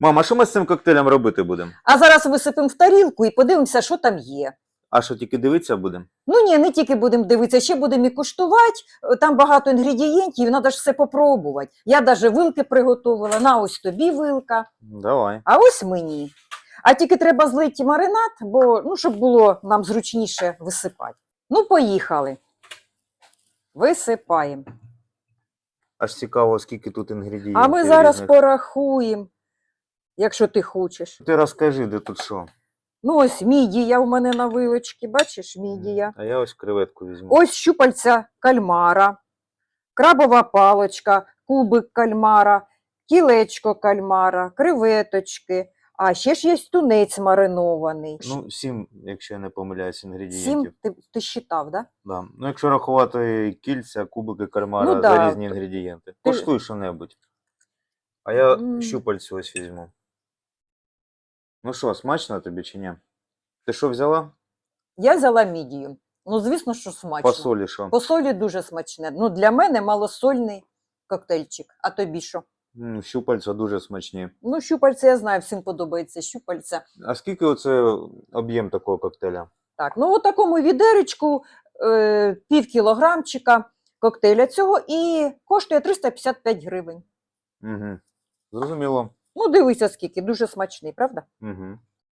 Мама, що ми з цим коктейлем робити будемо? А зараз висипемо в тарілку і подивимося, що там є. А що тільки дивитися будемо? Ну ні, не тільки будемо дивитися, ще будемо і куштувати. Е, Там багато інгредієнтів, треба ж все попробувати. Я навіть вилки приготувала. На ось тобі вилка, Давай. а ось мені. А тільки треба злити маринад, бо ну, щоб було нам зручніше висипати. Ну, поїхали. Висипаємо. Аж цікаво, скільки тут інгредієнтів. А ми зараз різних. порахуємо, якщо ти хочеш. Ти розкажи, де тут що. Ну, ось мідія у мене на вилочці, бачиш, мідія. А я ось креветку візьму. Ось щупальця кальмара, крабова палочка, кубик кальмара, кілечко кальмара, креветочки. А ще ж є тунець маринований. Ну, сім, якщо я не помиляюсь, Сім інгредієнтів. ти, ти считав, да? Да. Ну, якщо рахувати кільця, кубики кальмара Ну за да. різні інгредієнти. Ти- Коштуй що-небудь. А я М. щупальцю ось візьму. Ну що, смачно тобі чи ні? Ти що взяла? Я взяла мідію. Ну, звісно, що смачно. По солі що? По солі дуже смачне. Ну, для мене малосольний коктейльчик. А тобі що? М, Щупальця дуже смачні. Ну, щупальця, я знаю, всім подобається щупальця. А скільки оце об'єм такого коктейля? Так, ну у такому відеречку е, пів кілограмчика коктейля цього і коштує 355 гривень. Угу. Зрозуміло. Ну, дивися, скільки, дуже смачний, правда? Угу.